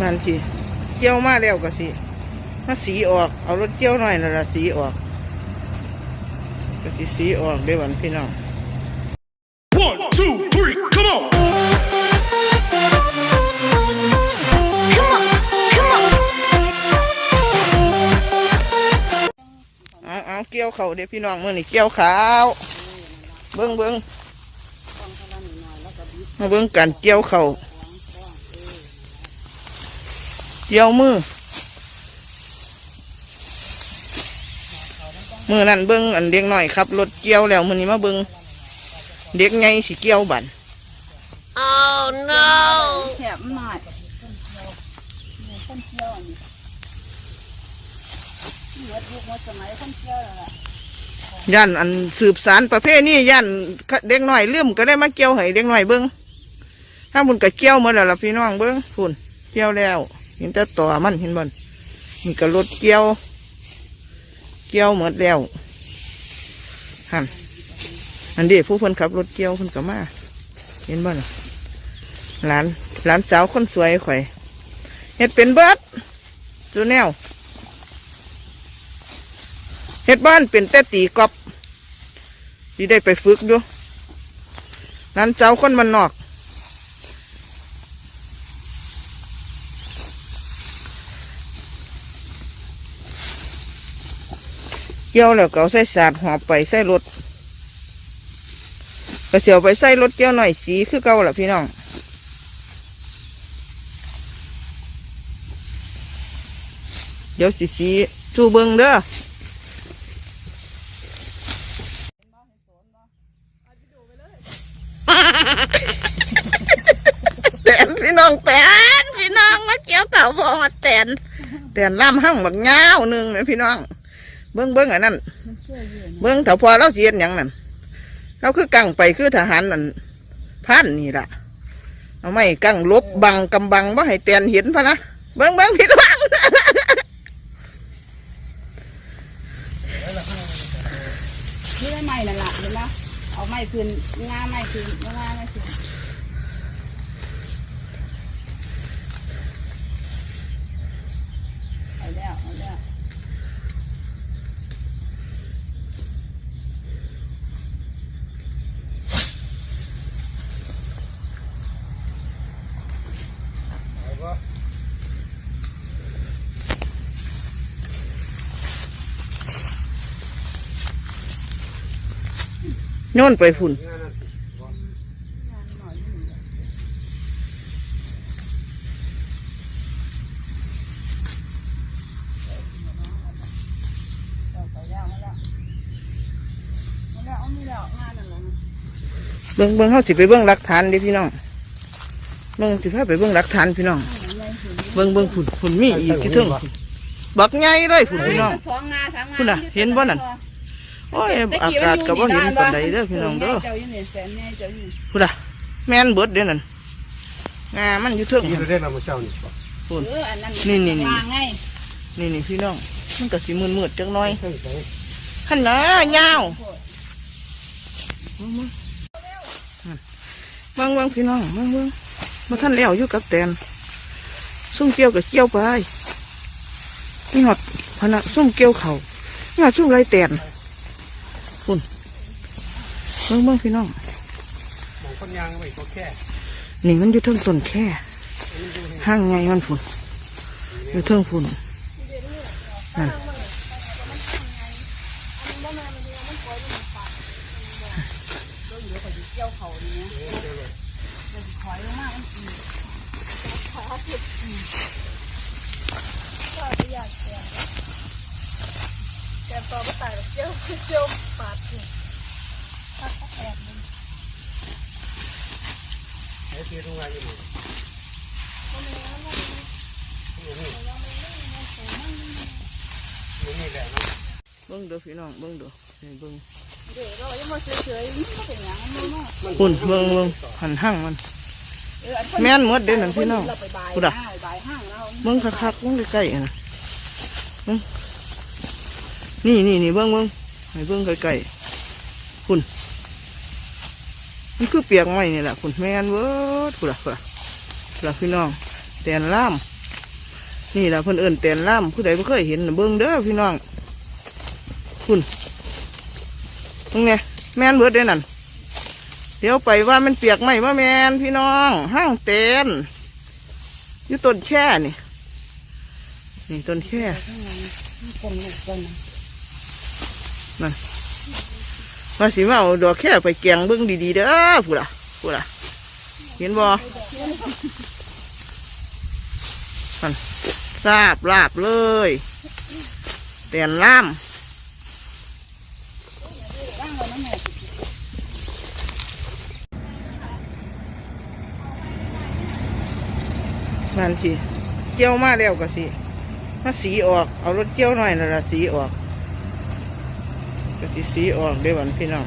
มันสิเกี่ยวมาแล้วก็สิมาสีออก เอารถเกี่ยวหน่อยนั่นละสีออก ก็สิสีออกเด้อวันพี่น้อง One, two, three, come on! Come on, come on. เอาเอาเกี่ยวเขาเด้อพี่น้องมื่อนี่เกี่ยวขาวเบิ้งเบิ้งมาเบิ้งกันเกี่ยวเขา เกี่ยวมือ มือนั่นเบิ้งอันเด็กหน่อยครับรถเกี่ยวแล้วมือนี้มาเบิ้งเด็กไงสิเกี่ยวบันแถบหน่อยคนเที่ยวนี่เหลือยุคมาสมัยคนเที่ยวแล้วล่ะย่านอันสืบสารประเภทนี้ย่านเด็กหน่อยลืมก็ได้มาเกี่ยวให้เด็กหน่อยเบิ้งถ้าบุญก็เกี่ยวหมาแล้วล่ะพี่น้องเบิ้งฝุ่นเกี่ยวแล้ว เห็นแต่ต่อมันเห็นบ่นนี่ก็รถเกี่ยว เกี่ยวหมดแล้วหันอันเดีผู้คนขับรถเกี่ยวคนก็มา เห็นบ่นหลานหลานสาวคนสวยข่อยเฮ็ดเป็นเบิดจูแนวเฮ็ดบ้านเป็นแต่ตีกอบที่ได้ไปฝึกอยู่หลานสาวคนมันนอก กี่ยวแล้วก็เอาใส่สาดหอบไปใส่รถก็เสียวไปใส่รถเกี่ยวหน่อยสีคือเก่าล่ะพี่น้องเดี๋ยวสีสีสู้เบิงเด้อแตนพี่น้องแตนพี่น้องมาเกี่ยวเต่าบอมาแตนแตนล่ำหั่งบักเงาวหนึ่งเลยพี่น้อง เบิ้งเบิ้งอันนั้นเบิ้งเถาพอเราเจียนอย่างนั้นเราคือกังไปคือทหารนั่นพันนี่ละเอาไม่กังลบบังกำบังว่าให้แตนเห็นพะนะเบิ้งเบิ้งพี่น้องนี่ได้ไม้นั่นล่ะเห็นไหมเอาไม้คืนงาไม้คืนงาไม้คืนเอาแล้วเอาแล้ว โน่นไปฝุ่น เอาไปแล้วเอาแล้วเอาแล้วเอามีแล้วงา นนั่นแหละเบิ้งเบิ้งเขาสิไปเบิ้งหลักฐานเดิพี่น้องเบิ้งสิพาไปเบิ้งหลักฐานพี่น้อง เบิ้งเบิ้งฝุ่นฝุ่นมีอีกที่ถึงฝุ่นบักใหญ่เลยฝุ่นพี่น้องสองงาสามงาคุณน่ะ เห็นบ่นั่น โอ้ยอากาศก็บ่เห็นปานใดเด้อพี่น้องเด้อเจ้าอยู่นี่แสนแม่เจ้าอยู่นี่พุ่นอะแม่นเบิดเด้อนั่นงามันอยู่เทิงที่เราได้นำมาเช้านี่เอออันนั้นนี่นี่นี่วางไงนี่นี่พี่น้องมันก็สิมืดๆจังน้อยขันนะยาวเบิ่งเบิ่งพี่น้องเบิ่งเบิ่งมาท่านแล้วอยู่กับแตนซุ่มเกี่ยวกับเกี่ยวไปนี่หอดพนักซุ่มเกี่ยวเขานี่หอดซุ่มไรแตน คุณเบิ่งเบิ่งพี่น้องมองคนยางไว้ก็แค่นี่มันอยู่เทิงต้นแค่ห้างไงมันฝุ่นอยู่เทิงฝุ่นนั่น ไอ้ที่ตรงไหนอยู่นี่นี่แหละนะเบิ้งเด้อพี่น้องเบิ้งเด้อนี่เบิ้งเดี๋ยวเรายังมาเฉยๆนี่ก็เป็นอย่างนั้นเนาะฝุ่นเบิ้งเบิ้งหันห้างมันเอออัคแม่นหมดเด้อนั่นพี่น้องเราไปบายพูดอะห้างบายห้างเราเบิ้งคักๆเบิ้งใกล้ๆนะเบิ้ง นี่นี่นี่เบิ้งเบิ้งให้เบิ้งใกลๆฝุ่นมันคือเปียกไหมนี่แหละฝุ่นแม่นเวิร์ดฝุ่นละฝุ่นละฝุ่นละพี่น้องแตนล่ามนี่ล่ะเพิ่นเอิ้นแตนล่ามผู้ใดบ่เคยเห็นเบิ่งเด้อพี่น้องคุณตรงนี้แม่นเบิดเด้นั่นเดี๋ยวไปว่ามันเปียกไหมว่าแม่นพี่น้องห้างแตนอยู่ต้นแค่นี่นี่ต้นแค่ ข้างหลังกลมาสิมาเอาดอกแค่ไปแกงเบิ่งดีๆเด้อผู้ล่ะผู้ล่ะเห็นบ่มันทราบลาบเลยแตนล่ามงานั่นแหละมันสิเกี่ยวมาแล้วก็สิมาสีออก เอารถเกี่ยวหน่อยนั่นละสีออก ก็สิสีออกเด้วันพี่น้อง